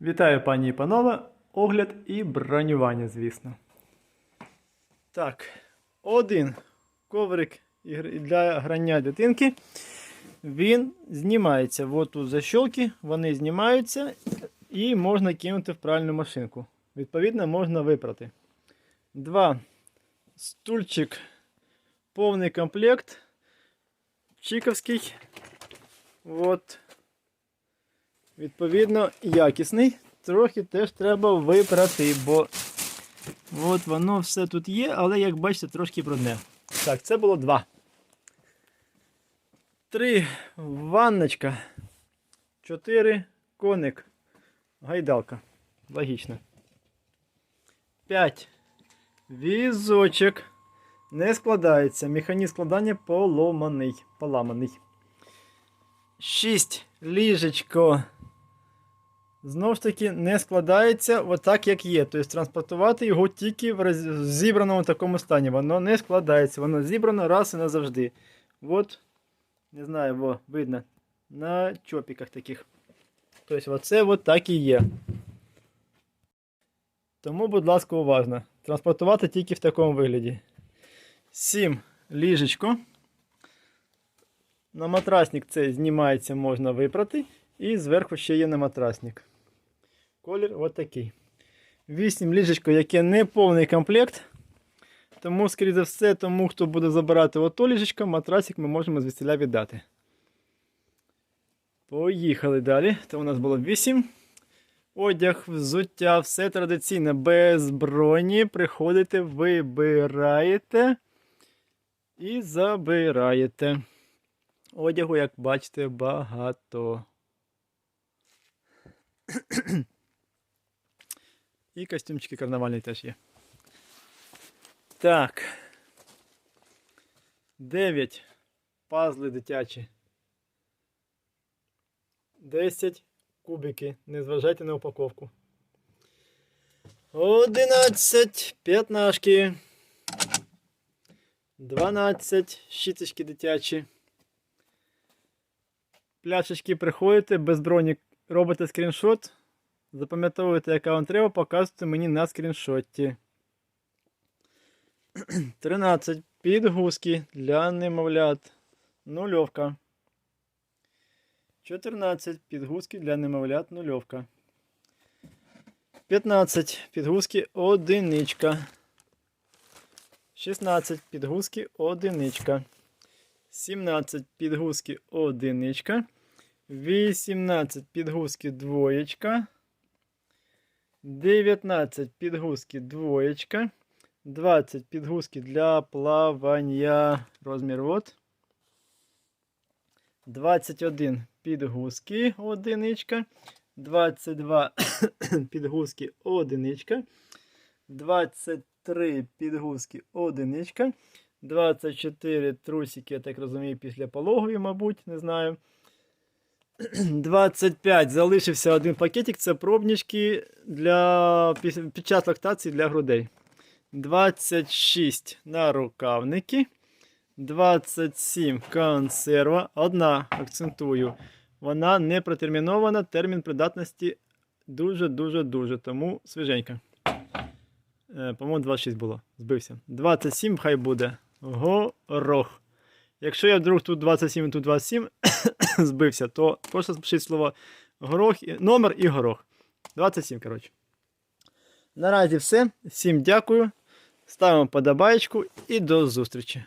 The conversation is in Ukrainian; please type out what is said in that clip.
Вітаю, пані і панове. Огляд і бронювання, звісно. Так, один коврик для грання дитинки. Він знімається. От тут защолки, вони знімаються і можна кинути в пральну машинку. Відповідно, можна випрати. Два. Стульчик. Повний комплект. Чиковський. От. Відповідно, якісний. Трохи теж треба випрати, бо от воно все тут є, але як бачите, трошки брудне. Так, це було два. Три ванночка. Чотири коник. Гайдалка. Логічно. П'ять. Візочок. Не складається. Механізм складання поломаний. Поламаний. 6. Ліжечко. Знову ж таки, не складається отак, як є. Тобто транспортувати його тільки в зібраному такому стані. Воно не складається, воно зібрано раз і назавжди. От, не знаю, во, видно. На чопіках таких. Тобто, оце от так і є. Тому, будь ласка, уважно. Транспортувати тільки в такому вигляді. 7. Ліжечко. На матрасник цей знімається, можна випрати. І зверху ще є на матрасник. Колір от такий. 8 ліжечко, яке не повний комплект. Тому, скоріше за все, тому хто буде забирати ото ліжечко, матрасик ми можемо звідсіля віддати. Поїхали далі. Це у нас було 8. Одяг, взуття, все традиційне. Без броні. Приходите, вибираєте і забираєте. Одягу, як бачите, багато. І костюмчики карнавальні теж є. Так. 9. Пазли дитячі. 10 кубики. Не зважайте на упаковку. 11 п'ятнашки. 12 щіточки дитячі. Пляшечки приходите, без броні робите скріншот. Запам'ятовуєте, яка вам треба, показуєте мені на скріншоті. 13. Підгузки для немовлят. Нульовка. 14. Підгузки для немовлят. Нульовка. 15. Підгузки одиничка. 16. Підгузки одиничка. 17 підгузки одиничка. 18 підгузки двоєчка. 19 підгузки двоєчка. 20 підгузки для плавання. Розмір от. 21 підгузки одиничка. 22 підгузки одиничка. 23 підгузки одиничка. 24 трусики, я так розумію, після пологові, мабуть, не знаю. 25 залишився один пакетик. Це пробнички для, під час лактації для грудей. 26 нарукавники. 27 консерва. Одна, акцентую, вона не протермінована. Термін придатності дуже-дуже-дуже. Тому свіженька. Е, По-моєму, 26 було. Збився. 27 хай буде. Горох. Якщо я вдруг тут 27 і тут 27 збився, то просто запишіть слово горох, номер і горох. 27, коротше. Наразі все. Всім дякую. Ставимо подобаєчку і до зустрічі.